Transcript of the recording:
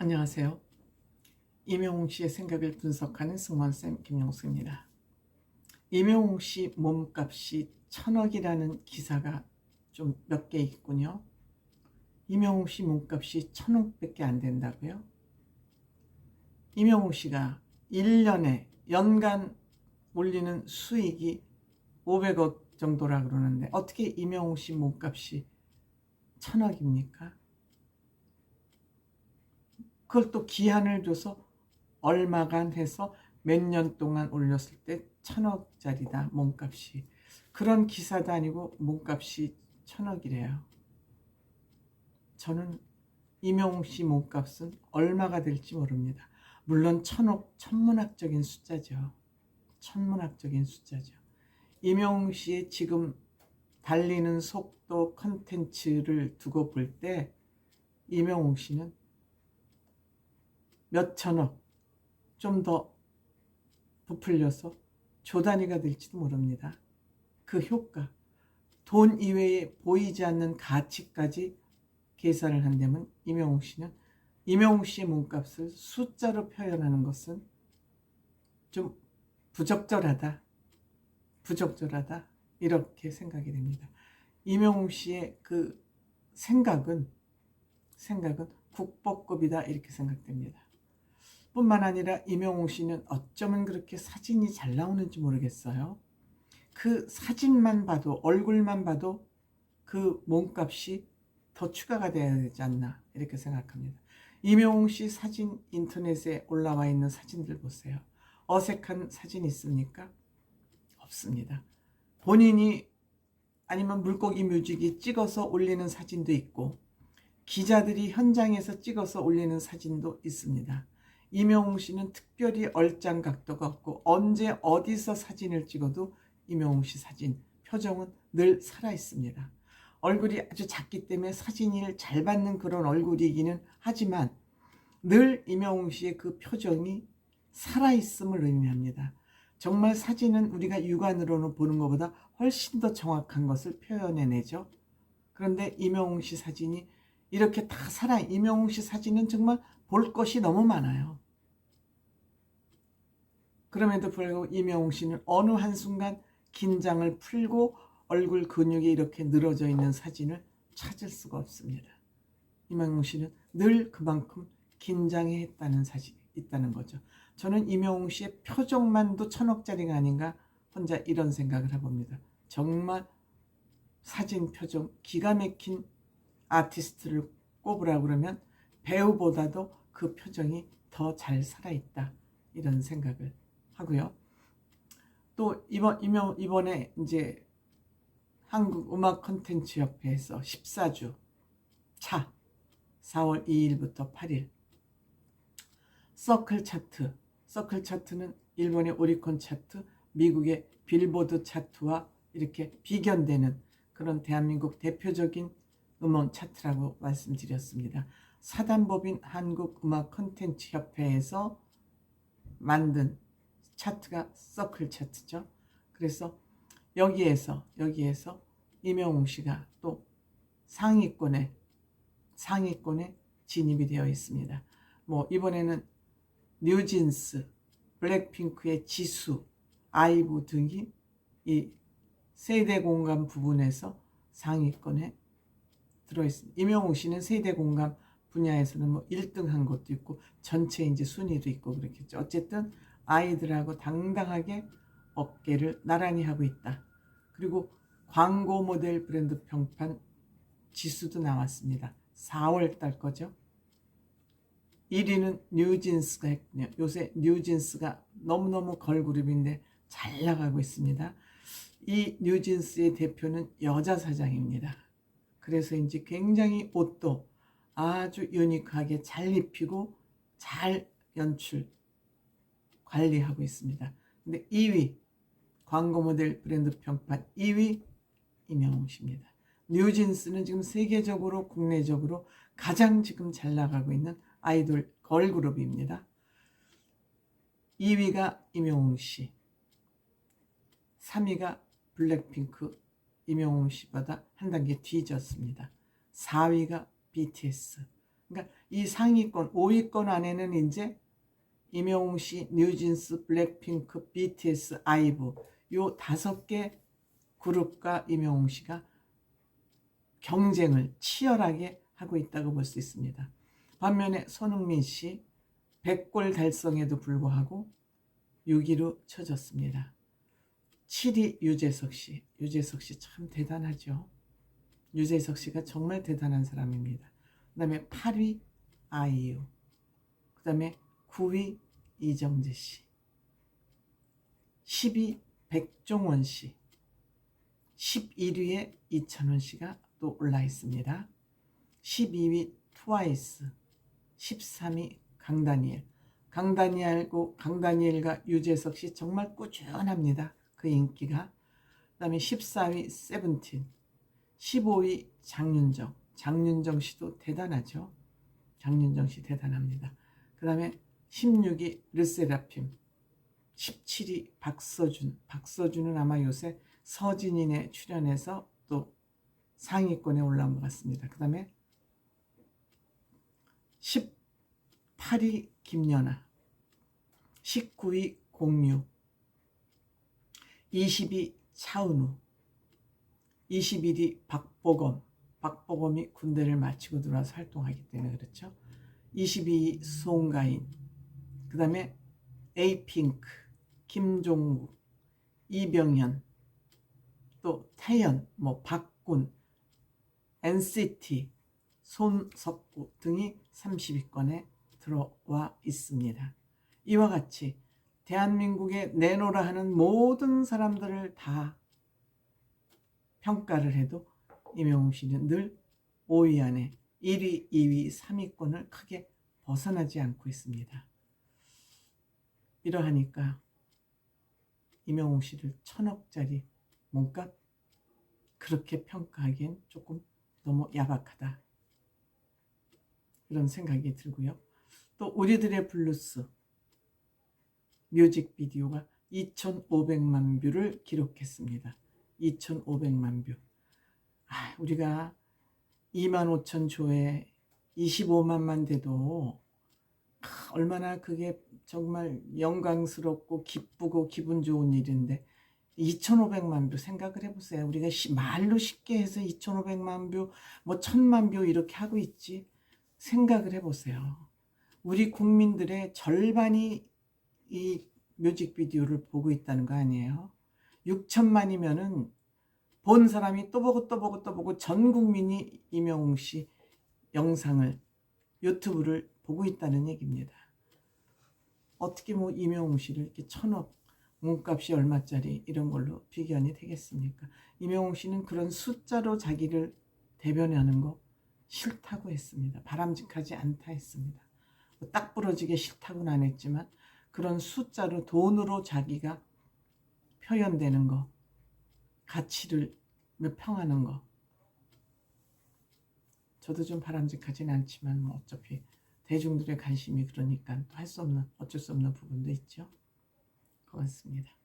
안녕하세요. 임영웅 씨의 생각을 분석하는 승원쌤 김용수입니다. 임영웅 씨 몸값이 천억이라는 기사가 좀 몇 개 있군요. 임영웅 씨 몸값이 천억밖에 안 된다고요? 임영웅 씨가 1년에 연간 올리는 수익이 500억 정도라 그러는데 어떻게 임영웅 씨 몸값이 천억입니까? 그걸 또 기한을 줘서 얼마간 해서 몇 년 동안 올렸을 때 천억짜리다 몸값이 그런 기사도 아니고 몸값이 천억이래요. 저는 임영웅 씨 몸값은 얼마가 될지 모릅니다. 물론 천억 천문학적인 숫자죠. 천문학적인 숫자죠. 임영웅 씨의 지금 달리는 속도 컨텐츠를 두고 볼 때 임영웅 씨는 몇 천억 좀 더 부풀려서 조 단위가 될지도 모릅니다. 그 효과, 돈 이외에 보이지 않는 가치까지 계산을 한다면 임영웅 씨는 임영웅 씨의 몸값을 숫자로 표현하는 것은 좀 부적절하다. 부적절하다. 이렇게 생각이 됩니다. 임영웅 씨의 그 생각은 생각은 국보급이다 이렇게 생각됩니다. 뿐만 아니라 임영웅 씨는 어쩌면 그렇게 사진이 잘 나오는지 모르겠어요. 그 사진만 봐도 얼굴만 봐도 그 몸값이 더 추가가 돼야 되지 않나 이렇게 생각합니다. 임영웅 씨 사진 인터넷에 올라와 있는 사진들 보세요. 어색한 사진 있습니까? 없습니다. 본인이 아니면 물고기 뮤직이 찍어서 올리는 사진도 있고 기자들이 현장에서 찍어서 올리는 사진도 있습니다. 임영웅 씨는 특별히 얼짱 각도가 없고 언제 어디서 사진을 찍어도 임영웅 씨 사진 표정은 늘 살아 있습니다. 얼굴이 아주 작기 때문에 사진을 잘 받는 그런 얼굴이기는 하지만 늘 임영웅 씨의 그 표정이 살아 있음을 의미합니다. 정말 사진은 우리가 육안으로는 보는 것보다 훨씬 더 정확한 것을 표현해내죠. 그런데 임영웅 씨 사진이 이렇게 다 살아 임영웅 씨 사진은 정말 볼 것이 너무 많아요. 그럼에도 불구하고 임영웅 씨는 어느 한순간 긴장을 풀고 얼굴 근육이 이렇게 늘어져 있는 사진을 찾을 수가 없습니다. 임영웅 씨는 늘 그만큼 긴장해 했다는 사실이 있다는 거죠. 저는 임영웅 씨의 표정만도 천억짜리가 아닌가 혼자 이런 생각을 해봅니다. 정말 사진 표정 기가 막힌 아티스트를 꼽으라 그러면 배우보다도 그 표정이 더 잘 살아있다 이런 생각을 하고요. 또 이번 이번에 이제 한국 음악 컨텐츠 협회에서 14주 차 4월 2일부터 8일 서클 차트 서클 차트는 일본의 오리콘 차트, 미국의 빌보드 차트와 이렇게 비견되는 그런 대한민국 대표적인 음원 차트라고 말씀드렸습니다. 사단법인 한국음악 컨텐츠 협회에서 만든 차트가 서클 차트죠. 그래서 여기에서 여기에서 임영웅 씨가 또 상위권에 상위권에 진입이 되어 있습니다. 뭐 이번에는 뉴진스, 블랙핑크의 지수, 아이브 등이 이 세대 공감 부분에서 상위권에 들어있습니다. 임영웅 씨는 세대 공감 분야에서는 뭐 1등 한 것도 있고 전체 이제 순위도 있고 그렇겠죠. 어쨌든 아이들하고 당당하게 어깨를 나란히 하고 있다. 그리고 광고 모델 브랜드 평판 지수도 나왔습니다. 4월 달 거죠. 1위는 뉴진스가 했군요. 요새 뉴진스가 너무너무 걸그룹인데 잘 나가고 있습니다. 이 뉴진스의 대표는 여자 사장입니다. 그래서인지 굉장히 옷도 아주 유니크하게 잘 입히고 잘 연출 관리하고 있습니다. 근데 2위 광고 모델 브랜드 평판 2위 임영웅 씨입니다. 뉴진스는 지금 세계적으로 국내적으로 가장 지금 잘 나가고 있는 아이돌 걸그룹입니다. 2위가 임영웅 씨, 3위가 블랙핑크 임영웅 씨보다 한 단계 뒤졌습니다. 4위가 BTS, 그러니까 이 상위권, 5위권 안에는 이제 임영웅 씨, 뉴진스, 블랙핑크, BTS, 아이브 요 다섯 개 그룹과 임영웅 씨가 경쟁을 치열하게 하고 있다고 볼 수 있습니다. 반면에 손흥민 씨 100골 달성에도 불구하고 6위로 쳐졌습니다. 7위 유재석 씨. 유재석 씨 참 대단하죠. 유재석 씨가 정말 대단한 사람입니다. 그 다음에 8위 아이유. 그 다음에 9위 이정재 씨. 10위 백종원 씨. 11위에 이찬원 씨가 또 올라 있습니다. 12위 트와이스. 13위 강다니엘. 강다니엘고 강다니엘과 유재석 씨 정말 꾸준합니다. 그 인기가. 그 다음에 14위 세븐틴. 15위 장윤정. 장윤정 씨도 대단하죠. 장윤정 씨 대단합니다. 그 다음에 16위 르세라핌. 17위 박서준. 박서준은 아마 요새 서진인에 출연해서 또 상위권에 올라온 것 같습니다. 그 다음에 18위 김연아, 19위 공유, 20위 차은우, 21위 박보검, 박보검이 군대를 마치고 들어와서 활동하기 때문에 그렇죠. 22위 송가인, 그 다음에 에이핑크, 김종국, 이병현, 또 태연, 뭐 박군, NCT, 손석구 등이 30위권에 들어와 있습니다. 이와 같이 대한민국에 내놓으라 하는 모든 사람들을 다 평가를 해도 임영웅 씨는 늘 5위 안에 1위, 2위, 3위권을 크게 벗어나지 않고 있습니다. 이러하니까 임영웅 씨를 천억짜리 몸값 그렇게 평가하기엔 조금 너무 야박하다. 그런 생각이 들고요. 또 우리들의 블루스 뮤직비디오가 2,500만 뷰를 기록했습니다. 2,500만 뷰. 아, 우리가 2만 5천 조에 25만만 돼도 아, 얼마나 그게 정말 영광스럽고 기쁘고 기분 좋은 일인데 2,500만 뷰 생각을 해보세요. 우리가 시, 말로 쉽게 해서 2,500만 뷰, 뭐 1,000만 뷰 이렇게 하고 있지. 생각을 해보세요. 우리 국민들의 절반이 이 뮤직비디오를 보고 있다는 거 아니에요? 6천만이면은 본 사람이 또 보고 또 보고 또 보고 전 국민이 이명웅 씨 영상을 유튜브를 보고 있다는 얘기입니다. 어떻게 뭐 이명웅 씨를 이렇게 천억 몸값이 얼마짜리 이런 걸로 비견이 되겠습니까? 이명웅 씨는 그런 숫자로 자기를 대변하는 거 싫다고 했습니다. 바람직하지 않다 했습니다. 뭐딱 부러지게 싫다고는 안 했지만 그런 숫자로 돈으로 자기가 표현되는 거, 가치를 평하는 거. 저도 좀 바람직하진 않지만 뭐 어차피 대중들의 관심이 그러니까 또 할 수 없는 어쩔 수 없는 부분도 있죠. 고맙습니다.